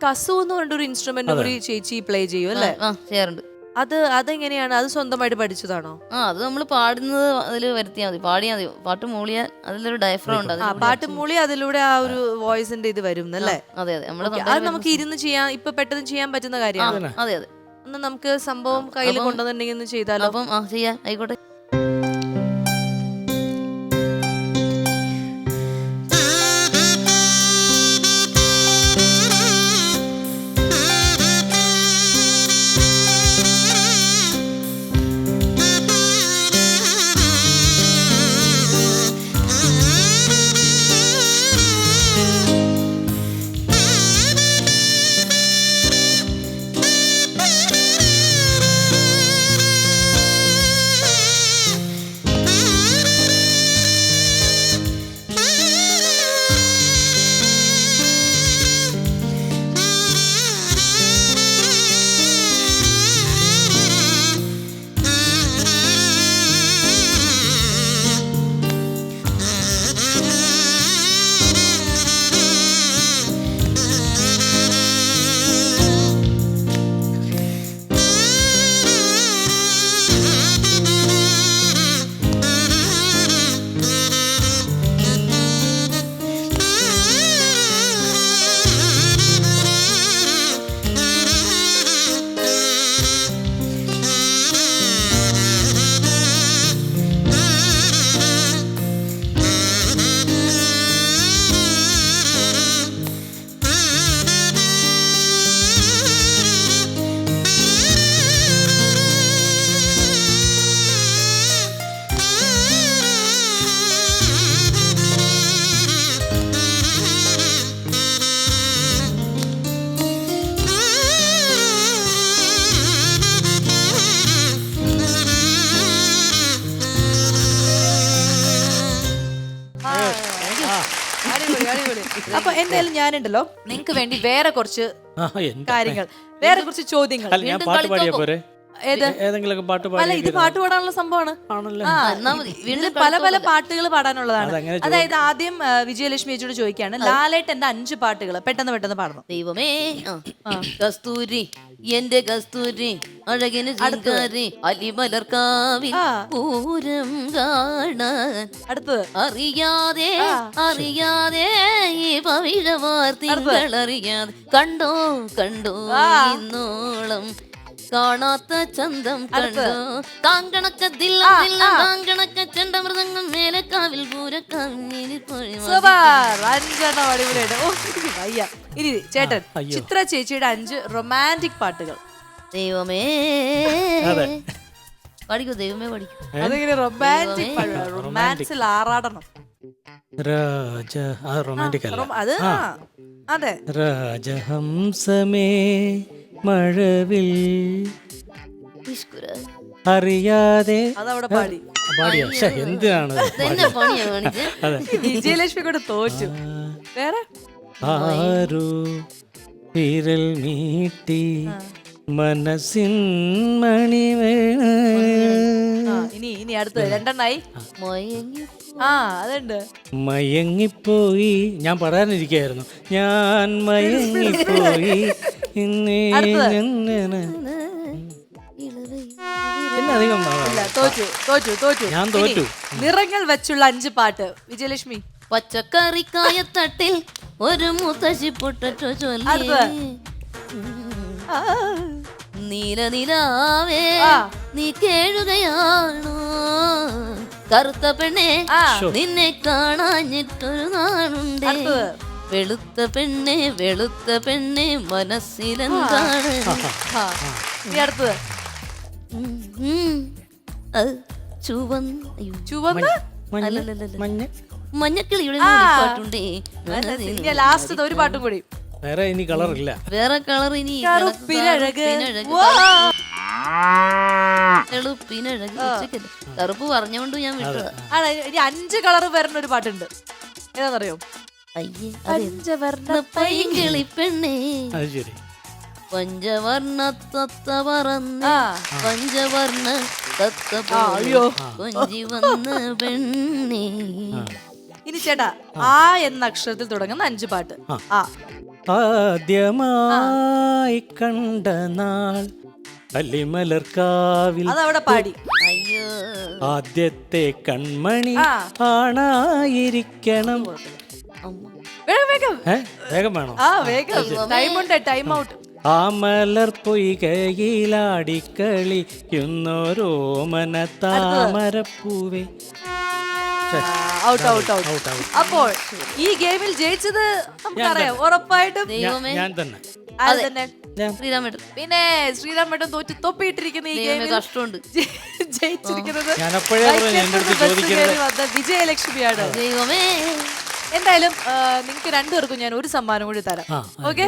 കസു എന്ന് പറഞ്ഞൊരു ഇൻസ്ട്രുമെന്റ് കൂടി ചേച്ചി പ്ലേ ചെയ്യും അല്ലേ? ആ ചെയ്യാറുണ്ട്. അത് അതെങ്ങനെയാണ്? അത് സ്വന്തമായിട്ട് പഠിച്ചതാണോ? ആ അത് നമ്മൾ പാടുന്നത് അതിൽ വരുത്തിയാൽ മതി. പാടിയാൽ മതി. പാട്ട് മൂളിയാൽ അതിലൊരു ഡയഫ്രം ഉണ്ട്. ആ പാട്ട് മൂളി അതിലൂടെ ആ ഒരു വോയിസിന്റെ ഇത് വരും അല്ലേ? അതെ അതെ. നമ്മൾ അത് നമുക്ക് ഇരുന്ന് ചെയ്യാൻ ഇപ്പൊ പെട്ടെന്ന് ചെയ്യാൻ പറ്റുന്ന കാര്യമാണ്? അതെ അതെ. ഒന്ന് നമുക്ക് സംഭവം കയ്യിൽ കൊണ്ടുവന്നിട്ടുണ്ടെങ്കിൽ ചെയ്താലോ? അപ്പം ആ ചെയ്യാ. ആയിക്കോട്ടെ. അപ്പൊ എന്തായാലും ഞാനുണ്ടല്ലോ. നിങ്ങക്ക് വേണ്ടി വേറെ കുറച്ച് ആ, കാര്യങ്ങൾ വേറെ കുറച്ച് ചോദ്യങ്ങൾ. അല്ല ഞാൻ പാട്ട് പാടിയാ പോരെ? ഏത്? ഏതെങ്കിലും പാട്ട് അല്ല ഇത് പാട്ട് പാടാനുള്ള സംഭവമാണ്. ആണല്ലോ? ആ, എന്നാ മതി. ഇത് വീണ്ടും പല പല പാട്ടുകൾ പാടാനുള്ളതാണ്. അതായത് ആദ്യം വിജയലക്ഷ്മി ചേച്ചിയോട് ചോദിക്കുകയാണ് ലാലേട്ടന്റെ അഞ്ച് പാട്ടുകൾ പെട്ടെന്ന് പെട്ടെന്ന് പാടണം. ദൈവമേ കസ്തൂരി എന്റെ കസ്തൂരി അഴകിന് ചിങ്കാരി അലിമലർക്കാവിൽ. പൂരം കാണാൻ അടുത്തത്. അറിയാതെ. അറിയാതെ ഈ പവിഴമാർ തിങ്കൾ അറിയാതെ. കണ്ടോ കണ്ടോ ഇന്നോളം കാണാത്ത ചന്തം. കണ്ടോ. താങ്കണക്കത്തില്ല ആ, ആ. താങ്കണക്ക ചെണ്ടമൃതങ്ങം മേലക്കാവിൽ പൂരക്കാവിൽ സൂപ്പർ. അഞ്ചെണ്ണം അടിപൊളിയായിട്ട്. ഓ വയ്യ. ഇനി ചേട്ടൻ. ചിത്ര ചേച്ചിയുടെ അഞ്ച് റൊമാന്റിക് പാട്ടുകൾ. ദൈവമേ. അതെ. പഠിക്കൂ ദൈവമേ പഠിക്കൂ. അതെങ്ങനെ റൊമാന്റിക്. പാട്ടുകൾ റൊമാൻസിൽ ആറാടണം. രാജ റൊമാന്റിക് അല്ല. റൊമ- അത് അതെ. രാജഹംസമേ. മഴവിൽ അറിയാതെ അതവിടെ പാടി. പാടിയ? പക്ഷെ എന്തിനാണ് ഇത്? ഇതെന്നെ പണിയാ കാണിച്ചേ? അതെ. വിജയലക്ഷ്മി കൂടെ തോറ്റു. വേറെ? ആരു വിരൽ മീട്ടി മനസ്സിൻ മണിവേണ ആ ഇനി ഇനി അടുത്തത് രണ്ടെണ്ണായി. മയങ്ങി. ആ അതുണ്ട്. മയങ്ങിപ്പോയി. ഞാൻ പറയാനിരിക്കായിരുന്നു ഞാൻ മയങ്ങിപ്പോയി. തോറ്റു തോറ്റു തോറ്റു. ഞാൻ തോറ്റു. നിറങ്ങൾ വെച്ചുള്ള അഞ്ച് പാട്ട്. വിജയലക്ഷ്മി. പച്ചക്കറിക്കായത്തട്ടിൽ ഒരു മുത്തശ്ശി പൊട്ടറ്റോ ചൊല്ലി. നീല നിലാവേ നീ കേഴുകയാണോ? കറുത്ത പെണ്ണെ നിന്നെ കാണാഞ്ഞിട്ടൊരു നാളുണ്ടേ. വെളുത്ത പെണ്ണെ വെളുത്ത പെണ്ണെ മനസ്സിലെന്താണ്. ഇനി അടുത്തത്. ഉം, ഉം. അത് ചുവന്ന അയ്യോ ചുവന്ന്? അല്ലല്ലല്ല മഞ്ഞ? മഞ്ഞക്കിളിയുടെ ആ. പാട്ടുണ്ടേ. ഇനി ലാസ്റ്റ് ഒരു പാട്ടും കൂടി. വേറെ ഇനി കളറില്ല വേറെ കളർ ഇനി കറുപ്പിനഴക്. വാ. കറുപ്പ് പറഞ്ഞോണ്ട് ഞാൻ വിട്ടതാ. ആണ് ഇനി അഞ്ച് കളർ വരുന്ന ഒരു പാട്ടുണ്ട്. ഏതാണെന്നറിയോ അയ്യേ പഞ്ചവർണ പൈങ്കിളി പെണ്ണേ അത് ശരി. പഞ്ചവർണ തത്ത പറന്ന്. പഞ്ചവർണ തത്ത കൊഞ്ചി വന്ന് പെണ്ണേ. ഇനി ചേട്ടാ ആ. എന്ന അക്ഷരത്തിൽ തുടങ്ങുന്ന അഞ്ച് പാട്ട്. ആ. ആദ്യമായി കണ്ട നാൾ കല്ലിമലർക്കാവിൽ അതവിടെ പാടി. അയ്യോ. ആദ്യത്തെ കൺമണി ആണായിരിക്കണം. വേഗം വേഗം. ഏ വേഗം വേണോ? ആ വേഗം. ടൈം ഔട്ട് ആ മലർ പൊയ്കയിലാടിക്കളിക്കുന്നോരോമന താമരപ്പൂവേ. ഔട്ട് ഔട്ട് ഔട്ട് അപ്പോൾ ഈ ഗെയിമിൽ ജയിച്ചത് നമുക്കറിയാം. ഉറപ്പായിട്ടും ദൈവമേ. ഞാൻ തന്നെ. തന്നെ? ശ്രീരാമേട്ടൻ. പിന്നെ ശ്രീറാം മേട്ടൻ തോറ്റ് തൊപ്പിയിട്ടിരിക്കുന്ന ഈ ദൈവമേ ഗെയിമിൽ കഷ്ടമുണ്ട്. ജയിച്ചിരിക്കുന്നത് ഞാൻ അപ്പോഴേ പറഞ്ഞു എന്റെ അടുത്ത് ബസ് ചോദിക്കരുത്. കയറി വന്ന വിജയലക്ഷ്മിയാണ്. ദൈവമേ. എന്തായാലും നിങ്ങൾക്ക് രണ്ടുപേർക്കും ഞാൻ ഒരു സമ്മാനം കൂടി തരാം. ഓക്കെ?